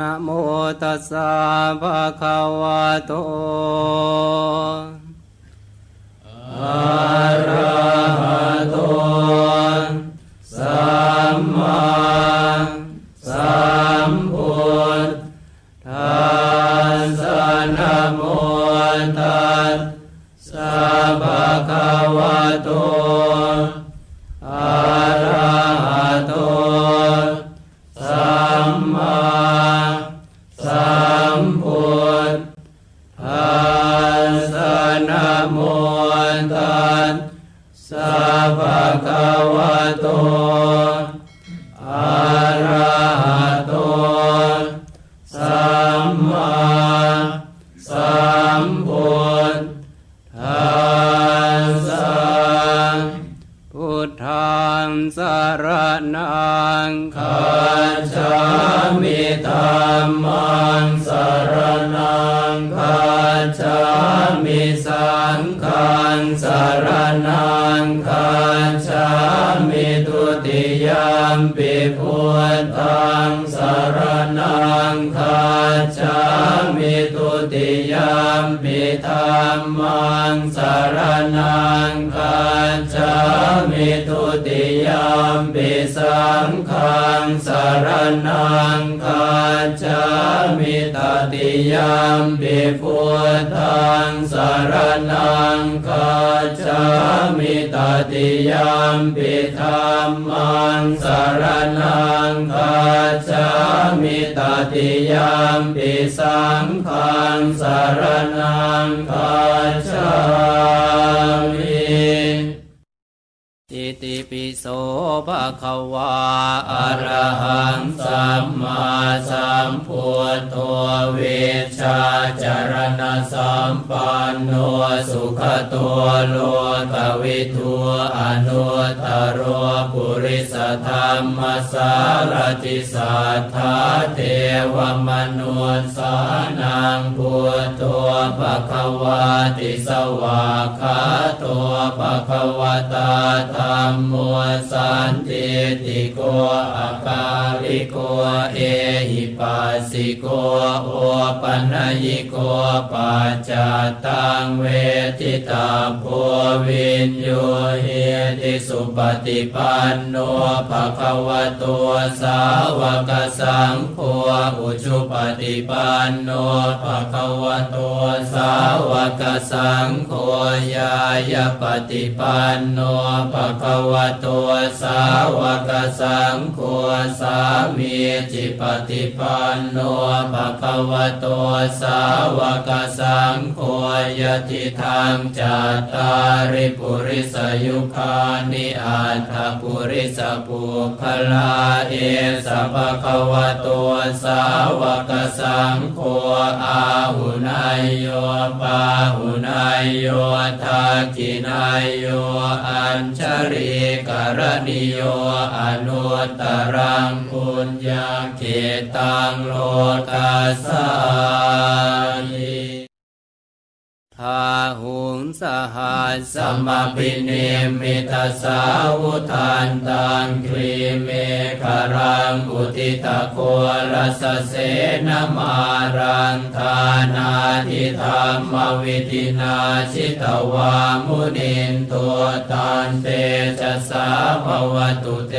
นะโมตัสสะภะคะวะโตอะ ธัสนะโมตัสสะภะคะวะโตอะระหะโตสัมมาสัมพุทธัสสะพุทธังสา รนังคัจฉามิธัมมังสารนังคัจฉามิสังฆังสารนังคัจฉามิทุติยามปิพุทธังสารนังคัจฉามิทุติยามปิธัมมังสารนังคัจฉามิทุติยามปิสังฆังสารนังคัจามิตติยามปิพุทธังสารนังคัจามิตติยามปิธัมมังสารนังคัจามิตติยามปิสังฆังสารนังคัจา ติปิโสภะคะวาอะระหังสัมมาสัมพุทโธเวชาจารณสัมปันโนสุขตัวโลกวิทูอนุตรโรปุริสธรรมสารติสัทธาเทวมนุสสานังพุทโธภะคะวาติสวากขาโตภะคะวตาธรรมโมสันติติโกอาการิโกเอหิปัสสิโกโอปัญญิโกปัจจตังเวทิตาโพวินโยเฮติสุปฏิปันโนภะคะวะโตสาวกสังโฆอุชุปฏิปันโนภะคะวะโตสาวกสังโฆยายาปฏิปันโนภะคะวะโตสาวกสังโฆสามีจิปฏิปันโนภะคะวะโตสาวกสังโฆยติทางจัตตาริปุริสยุคานิอัตถปุริสปุคลาเอสะภะคะวะโตสาวกสังโฆอาหุนายโยปาหุนายโยทักขินายโยอัญชริกรณิโยอนุตตรังปุญญาเกตังโลกัสสา นิทาหุงสหัสสมปิเนมิตาสาวุทานตังครีเมฆรังอุติตะโครัสเสนมารังทานาทิธรรมวิธินาชิตวามุนินตัวตานเตจะสาภวตุเต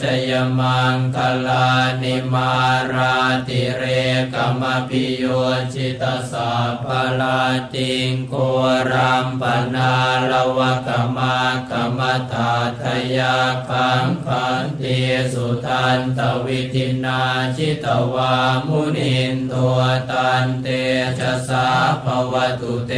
ชยมังคลานิมาราติเรกมปิโยชิตสาภลาติงโกรัมปนาลวะกมากรรมตาทยาคังคันเตสุทันตวิธินาชิตวามุนินตัวตันเตชะสาภวตุเต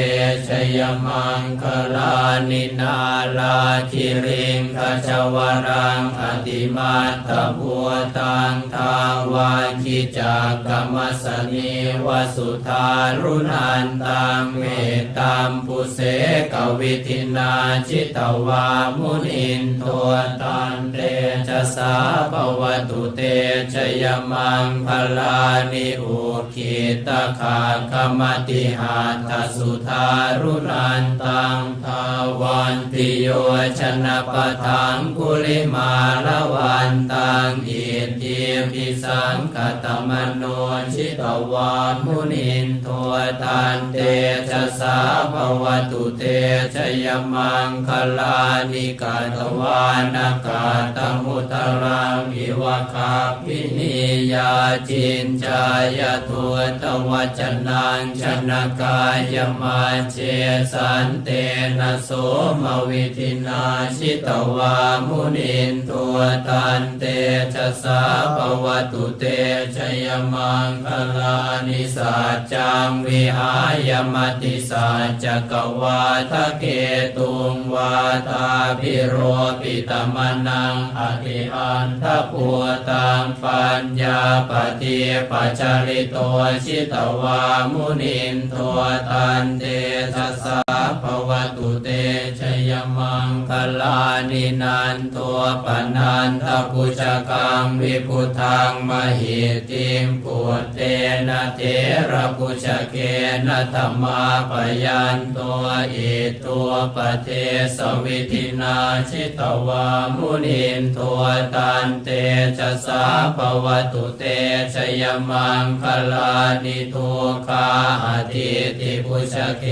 ชยมังคลานินาลาคิริงขจวรังอติมาตบัวตังทาวาคิจากกรรมสนีวสุธารุนันตังเมตตัมปุเสกวิธินาชิตวามุนินตัวตันเตชะสาภวตุเตชยมังพลานิอุคิตคาคมติหาทสุธารุนันตังทาวันติโยชนะปะทังกุลิมาละวันตังอิทิพิสังกตมโนชิตวามุนินโทตันเตชะสาภวตุเตชยมังคลานิกาตวานากาตมุตรังอิวะคาปินิยาจินจายทุตวัจนังชนกายมาเจสันเตนะโสมวิธินาชิตวามุนินตัวตันเตชะสาภวตุเตชยมังคลานิสัจจังวิหายมติสัจกวาทะเกตุงวาตาพิโรปิตมนังอธิอันทปัวตังปัญญาปฏิปัจจริโตชิตวามุนินตัวตันเตชะสาภวตุเตชยมังคลานินันตัวปนันทปุจกังวิพุทังมหิติมปุตเตนะเทระปุจเกนะธรรมาปยนตัวอิตัวปเทสวิธินาชิตวามุนินตัวตันเตชะสาภวตุเตชยมังคลานิทุคาอธิติปุชเก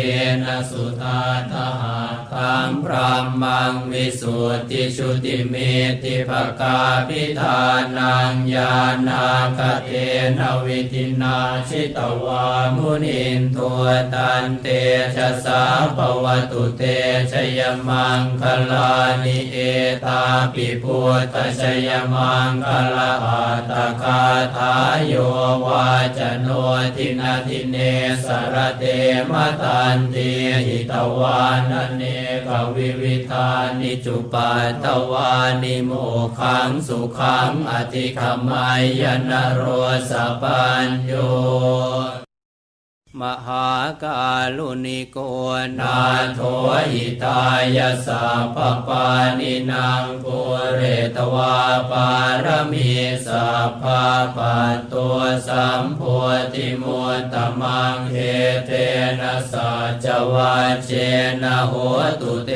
นะสุธาทหาตังพรามังวิสุทธิชุติเมติภกาพิธานังญาณาคเทนวิธินาชิตวามุนินตัวตันเตชะสาภวตุเตชยมังคลานิเอตาปิพุทธชยมังคลาอัตคาทายโยวาจโนทินาทิเนสรเตมตันติหิตวานเนกวิวิธานิจุปัตตวานิโมขังสุขังอธิขมายนโรสปัญโย มหากาลุนิโกนาโทหิตายสัพพปานินางปุเรตวาปารมีสัพพะปัตตัวสัมโพธิมุตตมังเฮเทนะสัจวัจเจนะโหตุเต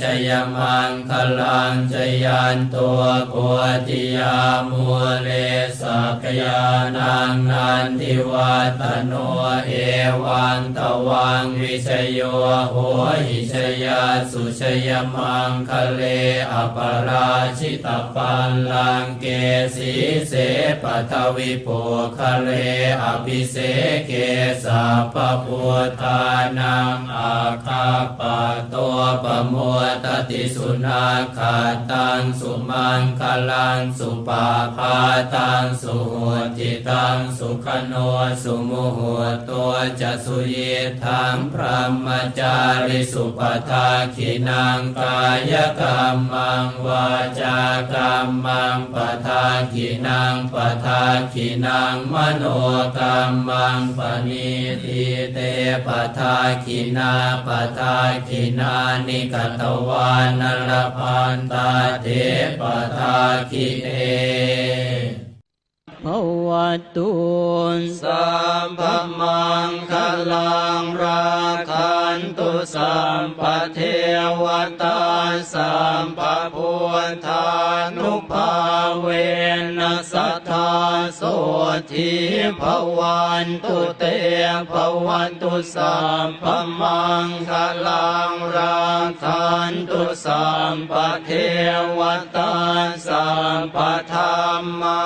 ชยมังคลังชยันตัวโพธิยามูเลสักยานังนันทิวัตโนเอวังตวังวิชโยโหหิชยาสุชยมังคะเลอปราชิตปัลลังเกสีเสปัทวิโปคะเลอภิเสเกสัพพพุทธานังอาคาปะตัวปะโมตติสุนาคาตังสุมังคลังสุปาพาตังสุโหติตังสุขโนสุโมโหตัวจะสุเยทังพระมจาริสุปทาขินังกายกรรมังวาจากรรมังปทาขินังปทาขินังมโนกรรมังปณิทิเตปทาขินาปทาขินานิกตวานรพันตาเทปทาขิเอ ภวตุนสัมพมังคลังราคา นตุสัมปเทวตาสัมปพุทธานุภาเวนัสธาโสทิภวันตุเตภวันตุสัมปมังคลังราคันตุสัมปเทวตาสัมปธรรมา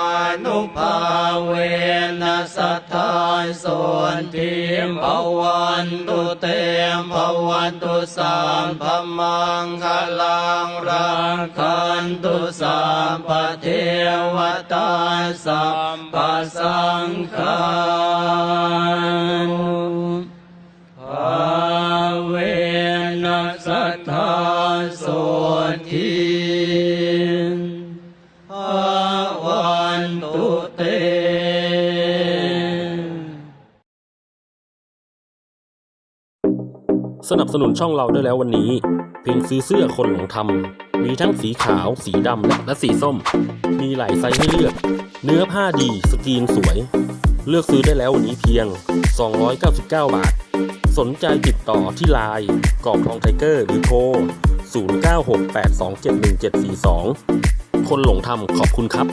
นุภาเวนัสธาโสทิภวันตุเตภวันตุสัมปมังคลังรังคันตุสัมปเทวตาสัมปสังฆา สนับสนุนช่องเราได้แล้ววันนี้ เพียงซื้อเสื้อคนหลงทำมีทั้งสีขาว สีดำและสีส้ม มีหลายไซส์ให้เลือก เนื้อผ้าดี สกรีนสวย เลือกซื้อได้แล้ววันนี้เพียง 299 บาท สนใจติดต่อที่ไลน์กรอบทองไทเกอร์หรือโทร 0968271742 คนหลงทำขอบคุณครับ